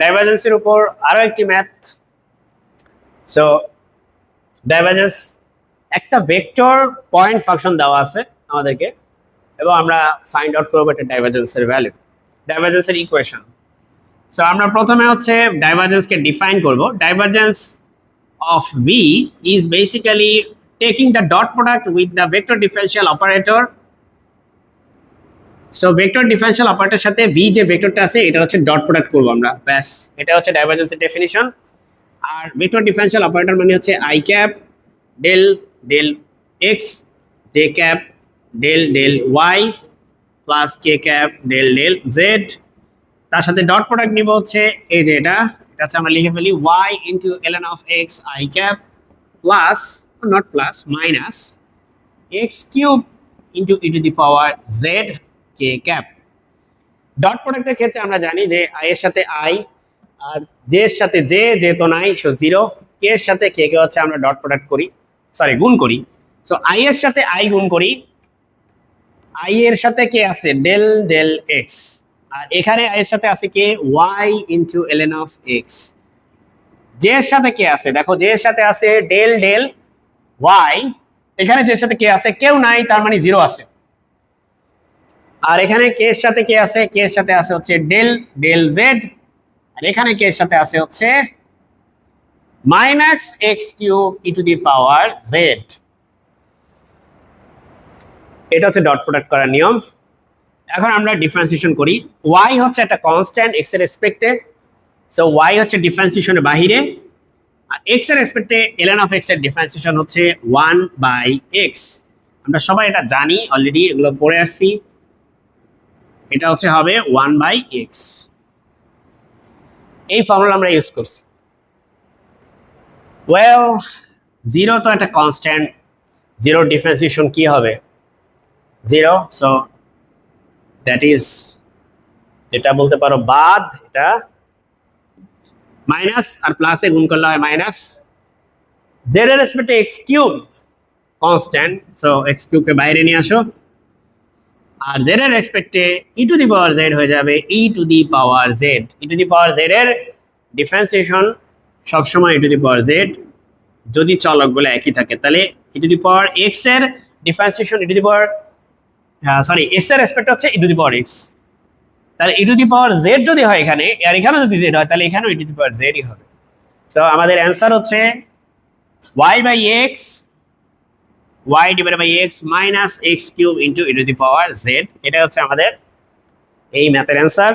ডাইভারজেন্সের উপর আরও একটি ম্যাথ সো ডাইভারজেন্স একটা ভেক্টর পয়েন্ট ফাংশন দেওয়া আছে আমাদেরকে, এবং আমরা ফাইন্ড আউট করব একটা ডাইভারজেন্সের ভ্যালু ডাইভার্জেন্সের ইকুয়েশন সো আমরা প্রথমে হচ্ছে ডাইভার্জেন্সকে ডিফাইন করব divergence of V is basically taking the dot product with the vector differential operator. So vector differential operator সাথে ভি যে ভেক্টরটা আছে এটা হচ্ছে ডট প্রোডাক্ট করব আমরা। ব্যাস, এটা হচ্ছে ডাইভারজেন্সের ডেফিনিশন আর ভেক্টর ডিফারেন্সিয়াল অপারেটর মানে হচ্ছে I cap del del X J cap del del Y plus K cap del del Z তার সাথে ডট প্রোডাক্ট নিব হচ্ছে এই যে এটা। এটা হচ্ছে আমরা লিখে ফেলি Y into ln of X I cap plus not plus minus X cube into E to the power Z K cap dot প্রোডাক্টের ক্ষেত্রে আমরা জানি যে আই এর সাথে আই আর জে এর সাথে জে যেহেতু নাই সো জিরো কে এর সাথে কে কে হচ্ছে আমরা ডট প্রোডাক্ট করি সরি গুণ করি। সো আই এর সাথে আই গুণ করি। আই এর সাথে কে আছে ডেল ডেল এক্স আর এখানে আই এর সাথে আছে K Y into LN of X J এর সাথে কে আছে, দেখো জে এর সাথে আছে ডেল ডেল ওয়াই এখানে যে সাথে কে আছে, কেউ নাই, তার মানে জিরো আছে। আর এখানে কে এর সাথে কে আছে? কে এর সাথে আছে হচ্ছে ডেল ডেল জেড আর এখানে কে এর সাথে আছে হচ্ছে minus X cube E to the power Z এটা হচ্ছে ডট প্রোডাক্ট করার নিয়ম। এখন আমরা ডিফারেন্সিয়েশন করি। ওয়াই হচ্ছে একটা কনস্ট্যান্ট এক্সের রেসপেক্টে সো ওয়াই হচ্ছে ডিফারেন্সিয়েশনের বাহিরে। আর এক্সের রেসপেক্টে এলএন অফ এক্সের ডিফারেন্সিয়েশন হচ্ছে ওয়ান বাই এক্স আমরা সবাই এটা জানি অলরেডি এগুলো পড়ে আসছি। এটা হচ্ছে হবে ওয়ান বাই এক্স এই ফর্মুলা আমরা ইউজ করছি। ওয়েল জিরো তো একটা কনস্ট্যান্ট জিরো ডিফারেন্সিয়েশন কি হবে? জিরো সো দ্যাট ইজ যেটা বলতে পারো বাদ, এটা মাইনাস আর প্লাসে গুণ করলে হয় মাইনাস জেড এর রেসপেক্টে X cube constant so X কিউবকে বাইরে নিয়ে আসো। আর জেড এর রেসপেক্টে ই টু দি পাওয়ার জেড হয়ে যাবে E to the power Z E to the power Z এর ডিফারেন্সিয়েশন সবসময় E to the power Z যদি চলকগুলো একই থাকে, তাহলে ই টু দি পাওয়ার এক্সের differentiation E to the power sorry এক্সের রেসপেক্ট হচ্ছে E to the power x তাহলে E to the power Z যদি হয় এখানে, আর এখানেও যদি জেড হয়, তাহলে এখানেও ই টু দি পাওয়ার জেডই হবে। সো আমাদের অ্যান্সার হচ্ছে Y by X Y divide by X minus X cube into E the power Z এটা হচ্ছে আমাদের এই ম্যাথের অ্যান্সার